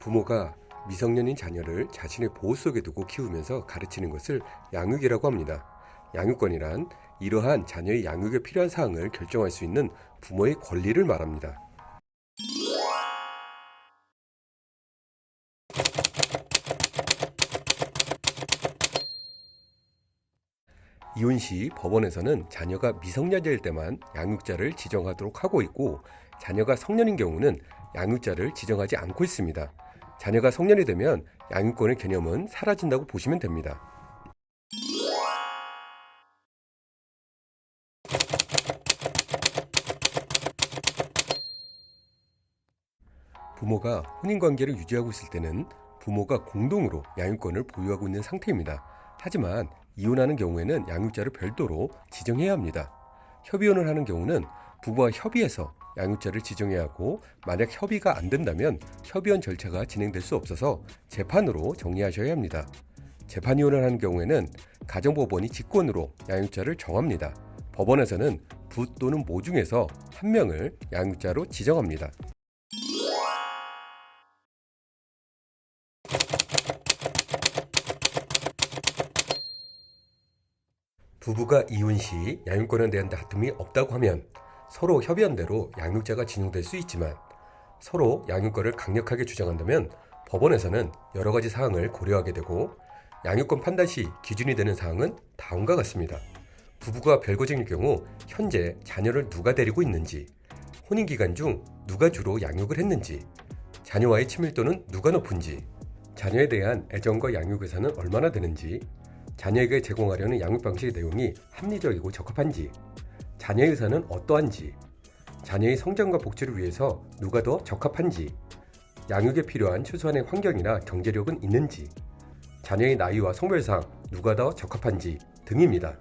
부모가 미성년인 자녀를 자신의 보호 속에 두고 키우면서 가르치는 것을 양육이라고 합니다. 양육권이란 이러한 자녀의 양육에 필요한 사항을 결정할 수 있는 부모의 권리를 말합니다. 이혼 시 법원에서는 자녀가 미성년자일 때만 양육자를 지정하도록 하고 있고 자녀가 성년인 경우는 양육자를 지정하지 않고 있습니다. 자녀가 성년이 되면 양육권의 개념은 사라진다고 보시면 됩니다. 부모가 혼인 관계를 유지하고 있을 때는 부모가 공동으로 양육권을 보유하고 있는 상태입니다. 하지만 이혼하는 경우에는 양육자를 별도로 지정해야 합니다. 협의혼을 하는 경우는 부부와 협의해서 양육자를 지정해야 하고 만약 협의가 안 된다면 협의원 절차가 진행될 수 없어서 재판으로 정리하셔야 합니다. 재판 이혼을 하는 경우에는 가정법원이 직권으로 양육자를 정합니다. 법원에서는 부 또는 모 중에서 한 명을 양육자로 지정합니다. 부부가 이혼 시 양육권에 대한 다툼이 없다고 하면 서로 협의한대로 양육자가 진용될 수 있지만 서로 양육권을 강력하게 주장한다면 법원에서는 여러 가지 사항을 고려하게 되고 양육권 판단 시 기준이 되는 사항은 다음과 같습니다. 부부가 별거쟁일 경우 현재 자녀를 누가 데리고 있는지, 혼인 기간 중 누가 주로 양육을 했는지, 자녀와의 친밀도는 누가 높은지, 자녀에 대한 애정과 양육 의사는 얼마나 되는지, 자녀에게 제공하려는 양육 방식의 내용이 합리적이고 적합한지, 자녀의 의사는 어떠한지, 자녀의 성장과 복지를 위해서 누가 더 적합한지, 양육에 필요한 최소한의 환경이나 경제력은 있는지, 자녀의 나이와 성별상 누가 더 적합한지 등입니다.